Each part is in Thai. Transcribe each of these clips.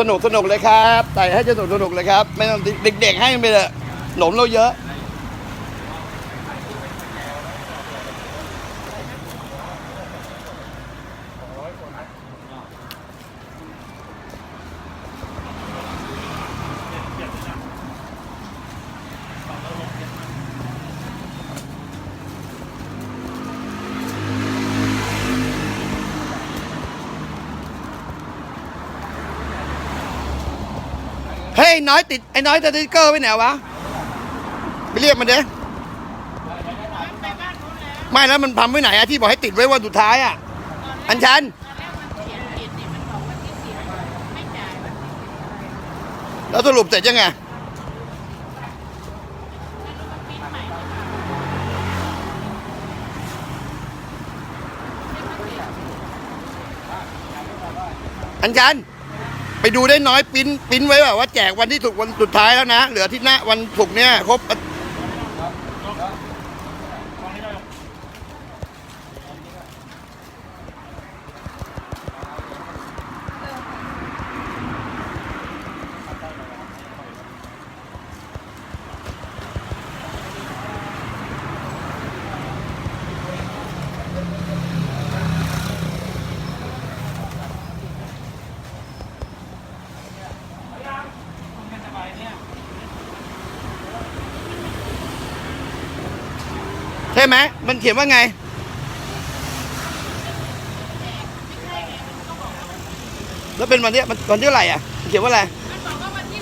สนุกสนุกเลยครับ ใส่ให้สนุกสนุกเลยครับ ไม่ต้องเด็กๆให้ไปเลยหนมเราเยอะ เฮ้น้อยติดไอ้น้อยสติ๊กเกอร์ไว้ไหนวะไปเรียกมันเด้ไม่แล้วมันทำไว้ไหนอะที่บอกให้ติดไว้วันสุดท้ายอะอันชันแล้วสรุปเสร็จยังไงอันชัน ไปดูได้น้อยปิ้นปิ้นไว้แบบว่าแจกวันที่ถูกวันสุดท้ายแล้วนะ เหลือที่หน้าวันศุกร์เนี่ยครบ ช่ไหมมันเขียนว่าไง แล้วเป็นวันเนี้ยมันวันที่เท่าไหร่อะมันเขียนว่าอะไร มันบอกว่าวันที่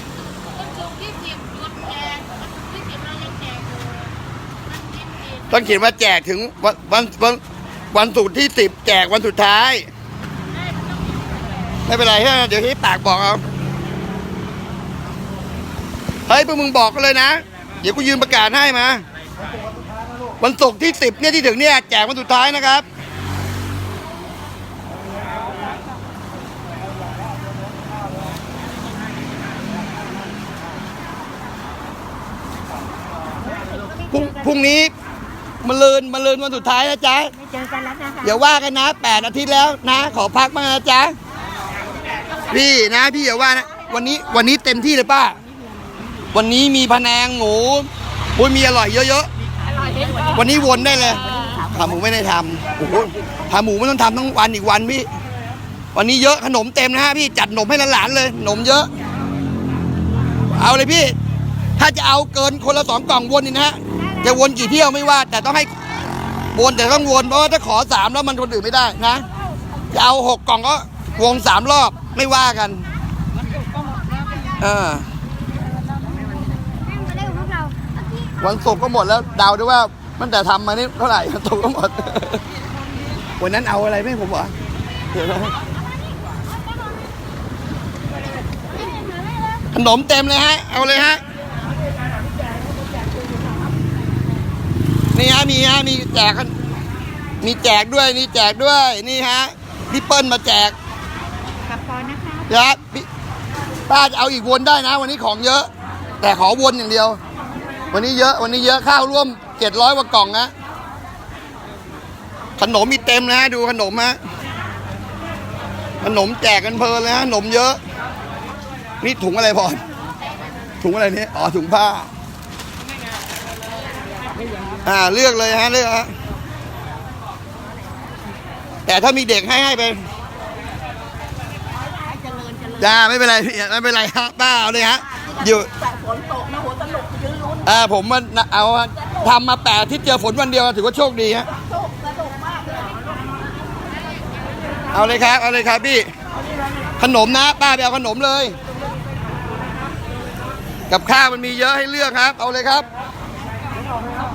วันศุกร์ที่สิบหยุดแจกวันที่สิบเรายังแจกอยู่มันผิดผิดต้องเขียนว่าแจกถึงวันวันวันวันศุกร์ที่สิบแจกวันสุดท้าย ได้มันต้องมีไม่เป็นไรใช่ไหมเดี๋ยวที่ปากบอกเอา เฮ้ยพวกมึงบอกกันเลยนะ เดี๋ยวกูยืนประกาศให้มา วันศุกร์ที่สิบเนี่ยที่ถึงเนี่ยแจกวันสุดท้ายนะครับ พรุ่งพรุ่งนี้มาเลินมาเลินวันสุดท้ายนะจ๊ะ ไม่เจอกันแล้วนะคะอย่าว่ากันนะแปดอาทิตย์แล้วนะ ขอพักบ้างนะจ๊ะ พี่นะพี่อย่าว่านะ วันนี้วันนี้เต็มที่เลยป้า วันนี้มีพะแนงหมูบุยมีอร่อยเยอะอร่อยที่สุดๆ วันนี้วนได้เลยขาหมูไม่ได้ทำโอ้โหขาหมูไม่ต้องทำทั้งวันอีกวันพี่วันนี้เยอะขนมเต็มนะฮะพี่จัดขนมให้หลานๆเลยขนมเยอะ เอาเลยพี่ ถ้าจะเอาเกินคนละสองกล่องวนนี่นะฮะจะวนกี่เที่ยวไม่ว่า แต่ต้องให้วนแต่ต้องวนเพราะว่าถ้าขอสามแล้วมันคนอื่นไม่ได้นะจะเอาหกกล่องก็วงสามรอบไม่ว่ากัน เออ นั่งมาได้ของพวกเรา วันศุกร์ก็หมดแล้วเดาด้วยว่ามันแต่ทำมานี่เท่าไหร่วันศุกร์ก็หมด วันนั้นเอาอะไรไม่ให้ผมเหรอเดี๋ยวนะขนมเต็มเลยฮะ เอาเลยฮะ นี่ฮะมีฮะมีแจกกันมีแจกด้วยนี่แจกด้วยนี่ฮะพี่เปิ้ลมาแจกกับปอนนะคะนะครับพี่ป้าจะเอาอีกวนได้นะ วันนี้ของเยอะ แต่ขอวนอย่างเดียว วันนี้เยอะวันนี้เยอะข้าวร่วมเจ็ดร้อยกว่ากล่องนะ ขนมมีเต็มนะดูขนมฮะขนมแจกกันเพลินเลยฮะขนมเยอะ นี่ถุงอะไรพอถุงอะไรเนี่ยอ๋อถุงผ้า อ่าเลือกเลยฮะเลือกฮะแต่ถ้ามีเด็กให้ให้ไปเจริญเจริญจ้าไม่เป็นไรพี่ไม่เป็นไรฮะป้าเอาเลยฮะ อยู่แต่ฝนตกนะโหตลกยืนลุ้นอ่าผมมันเอาทำมาแปดที่เจอฝนวันเดียวถือว่าโชคดีฮะเอาเลยครับ เอาเลยครับพี่ ขนมนะ ป้าไปเอาขนมเลย กับข้าวมันมีเยอะให้เลือกครับ เอาเลยครับขนมเลยครับ